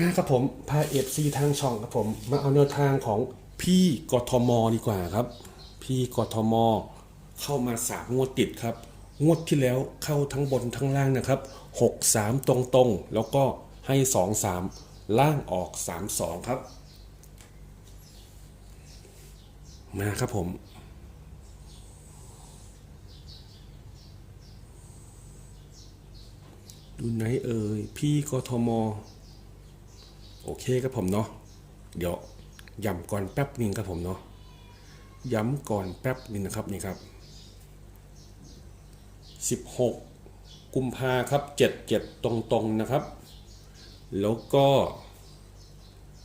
มาครับผมพาเอฟซีทางช่องครับผม มาเอาแนวทางของพี่กทมดีกว่าครับ พี่กทมเข้ามาสามงวดติดครับ งวดที่แล้วเข้าทั้งบนทั้งล่างนะครับหกสามตรงๆ แล้วก็ให้สองสามล่างออกสามสองครับ มาครับผมดูไหนเอ่ยพี่กทม โอเคครับผมเนาะเดี๋ยวย้ำก่อนแป๊บหนึงครับผมเนาะย้ำก่อนแป๊บหนึงนะครับนี่ครับ 16 กุมภาครับ 77 ตรงๆนะครับ แล้วก็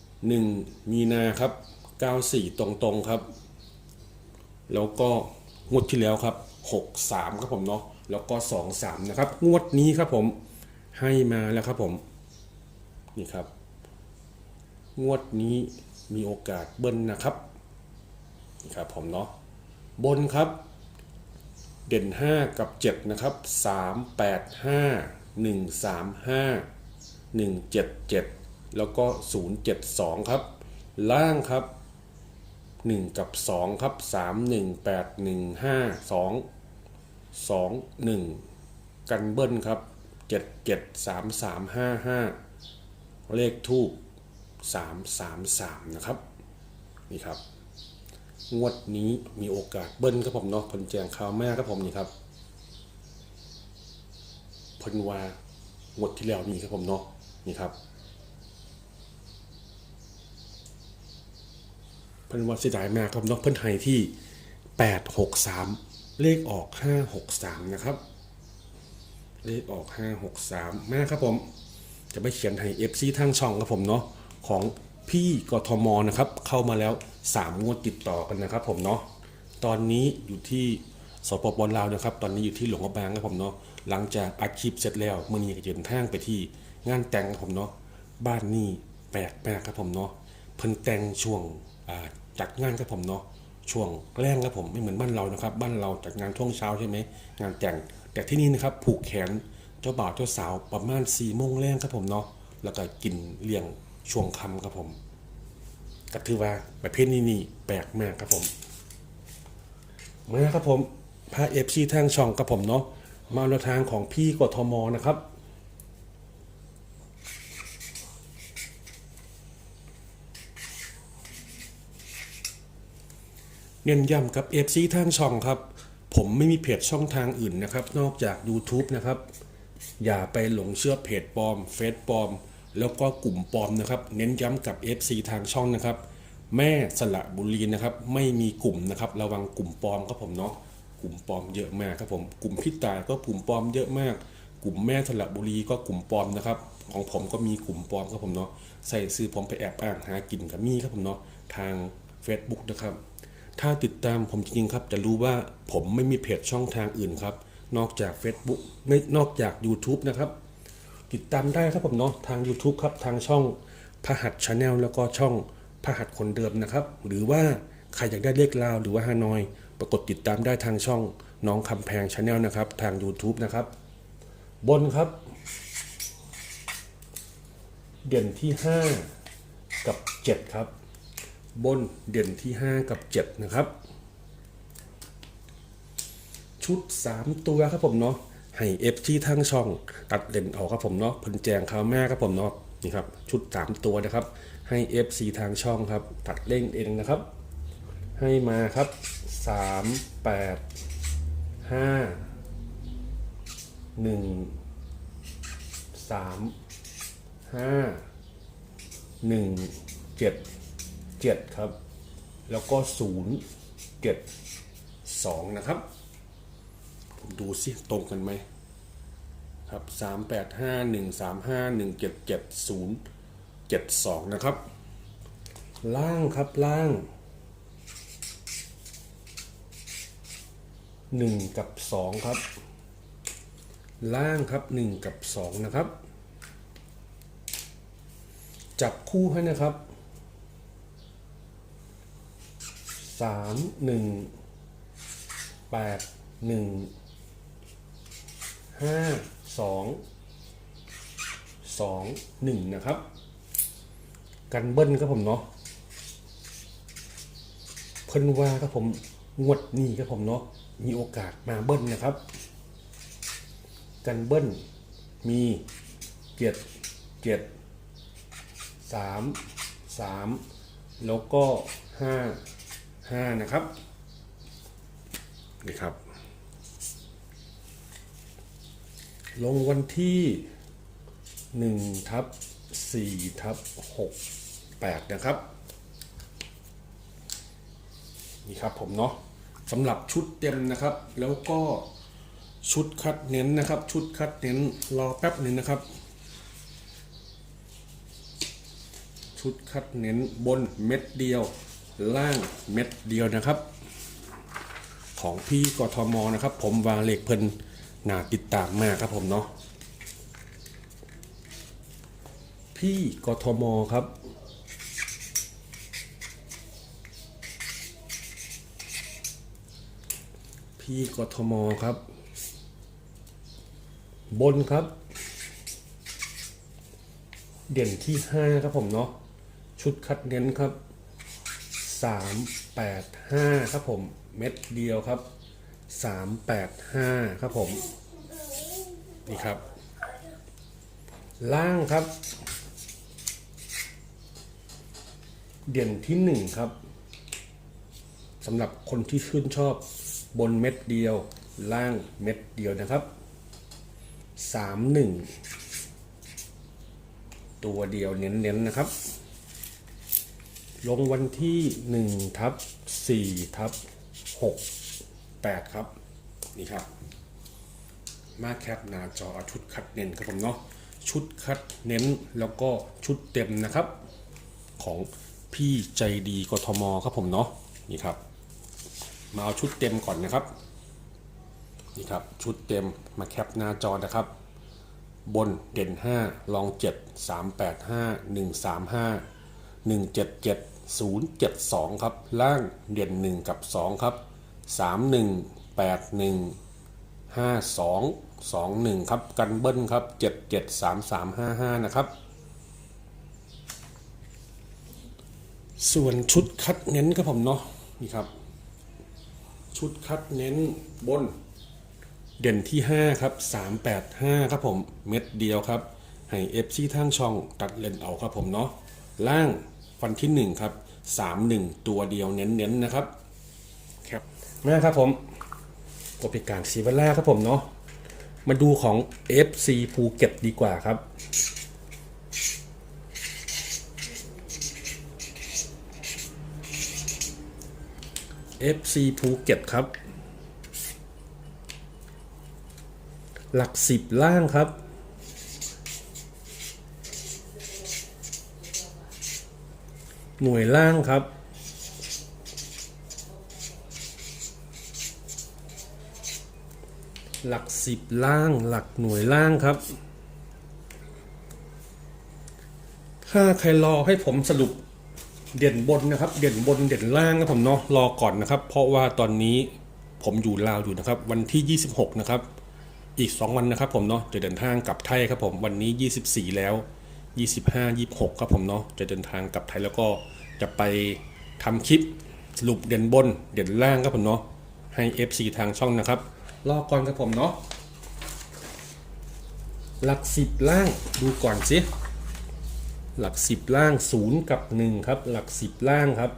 1 มีนาครับ 94 ตรงๆครับ แล้วก็งวดที่แล้วครับ 63 ครับผมเนาะแล้วก็ 23 นะครับ งวดนี้ครับผมให้มาแล้วครับผม นี่ครับ งวดนี้มีโอกาสเบิ้ลนะครับครับผมเนาะบนครับ เด่น 5 กับ 7 นะครับ 3 8 5 1 3 5 1 7 7 แล้วก็ 0 7 2 ครับ ล่างครับ 1 กับ 2 ครับ 3 1 8 1 5 2 2 1 กันเบิ้ลครับ 7 7 3 3 5 5 เลขทูบ 333 นะครับ นี่ครับ งวดนี้มีโอกาสเบิ้ลครับผมเนาะพิ่นแจงข่าวแม่ครับผมนี่ครับพิ่นวางวดที่แล้วมีครับผมเนาะนี่ครับพิ่นวาเสียดายมากครับเนาะเพิ่นให้ที่ 863 เลขออก 563 นะครับ เลขออก 563 มาครับผมจะไปเขียนให้ FC ทางช่องครับผมเนาะ ของพี่กทมนะครับ เข้ามาแล้ว 3 งวดติดต่อกันนะครับผมเนาะตอนนี้อยู่ที่สปปลาวนะครับ ตอนนี้อยู่ที่หลวงพระบางครับผมเนาะหลังจากอัดคลิปเสร็จแล้วมื่อนี้ก็เดินทางไปที่งานแต่งครับผมเนาะบ้านนี่แปลกมากครับผมเนาะเพิ่นแต่งช่วงจัดงานครับผมเนาะช่วงแรงครับผมไม่เหมือนบ้านเรานะครับ บ้านเราจัดงานช่วงเช้าใช่ไหมงานแต่ง แต่ที่นี่นะครับผูกแขนเจ้าบ่าวเจ้าสาวประมาณ4ี่โมงแรงครับผมเนาะแล้วก็กินเลี้ยง ช่วงคำครับผมก็ถือว่าประเภทนี้นี่แปลกมากครับผมมาครับผมพาเอฟซีทางช่องกับผมเนาะมาแนวทางของพี่กทมนะครับเน้นย้ำกับ FC ทางช่องครับ ผมไม่มีเพจช่องทางอื่นนะครับ นอกจาก YouTube นะครับ อย่าไปหลงเชื่อเพจปลอม เฟซปลอม แล้วก็กลุ่มปลอมนะครับ เน้นย้ำกับ FC ทางช่องนะครับ แม่สละบุรีนะครับ ไม่มีกลุ่มนะครับ ระวังกลุ่มปลอมครับผมเนาะกลุ่มปลอมเยอะมากครับผมกลุ่มพิตาก็กลุ่มปลอมเยอะมาก กลุ่มแม่สละบุรีก็กลุ่มปลอมนะครับ ของผมก็มีกลุ่มปลอมครับผมเนาะใส่ซื้อผมไปแอบอ้างหากินกับมี่ครับผมเนาะทาง Facebook นะครับ ถ้าติดตามผมจริงๆครับ จะรู้ว่าผมไม่มีเพจช่องทางอื่นครับ นอกจาก Facebook ไม่นอกจาก YouTube นะครับ ติดตามได้ครับผมเนาะทาง YouTube ครับทางช่องพหัสชาแนลแล้วก็ช่องพหัสคนเดิมนะครับ หรือว่าใครอยากได้เลขลาวหรือว่าฮานอย ปรากฏติดตามได้ทางช่องน้องคำแพงชาแนลนะครับ ทาง YouTube นะครับ บนครับ เด่นที่ 5 กับ 7 ครับ บนเด่นที่ 5 กับ 7 นะครับ ชุด 3 ตัวครับผมเนาะ ให้ F ที่ทั้งช่องตัดเด่นออกครับผมเนาะเพันแจงข้าวแม่ครับผมเนาะนี่ครับชุด 3 ตัวนะครับ ให้ FC ทางช่องครับ ตัดเล่งเองนะครับ ให้มาครับ 3 8 5 1 3 5 1 7 7 ครับ แล้วก็ 0 7 2 นะครับ ดูสิตรงกันไหมครับ3 8 5 1 3 5 1 7 7 0 7 2นะครับ ล่างครับล่าง1กับ2ครับ ล่างครับ1กับ2นะครับ จับคู่ให้นะครับสามหนึ่งแปดหนึ่ง ห้าสองสองหนึ่งนะครับ กันเบิ้ลครับผมเนาะเพิ่นว่าครับผมงวดนี้ครับผมเนาะมีโอกาสมาเบิ้ลนะครับ กันเบิ้ลมีเจ็ดเจ็ดสามสามแล้วก็ห้าห้านะครับนี่ครับ ลงวันที่หนึ่งทับสี่ทับหกแปดนะครับ นี่ครับผมเนาะสำหรับชุดเต็มนะครับ แล้วก็ชุดคัดเน้นนะครับ ชุดคัดเน้นรอแป๊บหนึ่งนะครับ ชุดคัดเน้นบนเม็ดเดียว ล่างเม็ดเดียวนะครับ ของพี่กทมนะครับ ผมวางเลขเพิ่น นาติดตามมากครับผมเนาะพี่กทมครับ พี่กทมครับ บนครับ เด่นที่ 5 ครับผมเนาะชุดคัดเน้นครับ 3 8 5 ครับผม เม็ดเดียวครับ 3 8 5 ครับผม นี่ครับ ล่างครับ เด่นที่ 1 ครับสำหรับคนที่ชื่นชอบบนเม็ดเดียว ล่างเม็ดเดียวนะครับ 3 1 ตัวเดียวเน้นๆนะครับ ลงวันที่ 1 ทับ 4 ทับ 6 8 ครับ นี่ครับ มาแคปหน้าจอชุดคัดเน้นครับผมเนาะชุดคัดเน้นแล้วก็ชุดเต็มนะครับ ของพี่ใจดีกทมครับผมเนาะนี่ครับ มาเอาชุดเต็มก่อนนะครับนี่ครับชุดเต็มมาแคปหน้าจอนะครับ บนเด่น 5 ลอง 7 3 8 5 1 3 5 1 7 7 0 7 2 ครับ ล่างเด่น 1 กับ 2 ครับ 3 1 8 1 5 2 2 1 ครับ กันเบิ้ลครับ 7 7 3 3 5 5 นะครับ ส่วนชุดคัดเน้นครับผมเนาะนี่ครับ ชุดคัดเน้นบนเด่นที่ 5 ครับ 385 ครับผม เม็ดเดียวครับ ให้ FC ทางช่องตัดเลนเอาครับผมเนาะล่างฟันที่ 1 ครับ 31 ตัวเดียวเน้นๆนะครับ ครับนะครับผมกบพิการซีวัลล่าครับผมเนาะมาดูของ FC ภูเก็ตดีกว่าครับ FC ภูเก็ตครับ หลักสิบล่างครับ หน่วยล่างครับ หลักสิบล่างหลักหน่วยล่างครับ ถ้าใครรอให้ผมสรุปเด่นบนนะครับ เด่นบนเด่นล่างนะผมเนาะรอก่อนนะครับ เพราะว่าตอนนี้ผมอยู่ลาวอยู่นะครับ วันที่ 26 นะครับ อีก 2 วันนะครับ ผมเนาะจะเดินทางกลับไทยครับผมวันนี้ 24 แล้ว 25 26 ครับผมเนาะจะเดินทางกลับไทยแล้วก็จะไปทำคลิปสรุปเด่นบนเด่นล่างครับผมเนาะให้ FC ทางช่องนะครับ รอก่อนครับผมเนาะหลักสิบล่างดูก่อนสิหลักสิบล่าง0กับ1ครับ หลักสิบล่างครับ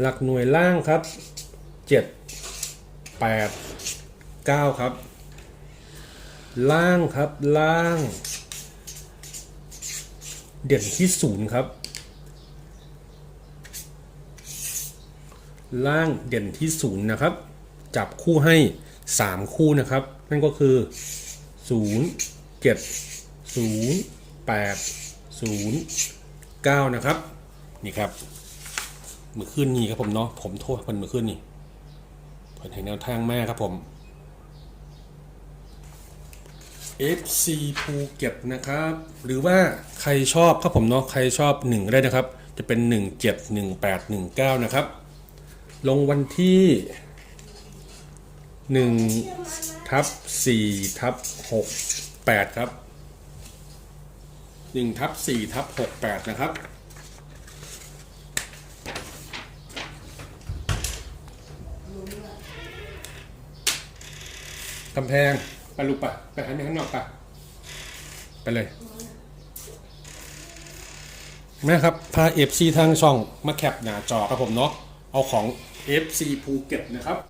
หลักหน่วยล่างครับ7 8 9ครับ ล่างครับล่าง เด่นที่ศูนย์ครับ ล่างเด่นที่ศูนย์นะครับ จับคู่ให้ 3 คู่นะครับ นั่นก็คือ 0 7 0 8 0 9 นะครับ นี่ครับมือขึ้นนี่ครับผมเนาะผมโทษคนมือขึ้นนี่เพิ่นให้แนวทางแม่ครับผม FC ภูเก็ตนะครับ หรือว่าใครชอบครับผมเนาะใครชอบ 1 ก็ได้นะครับ จะเป็น 1 7 1 8 1 9 นะครับ ลงวันที่1ทับ4ทับ6 8ครับ1ทับ4ทับ68 นะครับ กำแพงไปลูกปะไปหันไปข้างนอกปะไปเลยแม่ครับพา FC ทางช่องมาแคปหน้าจอครับผมเนาะเอาของ FC ภูเก็ตนะครับ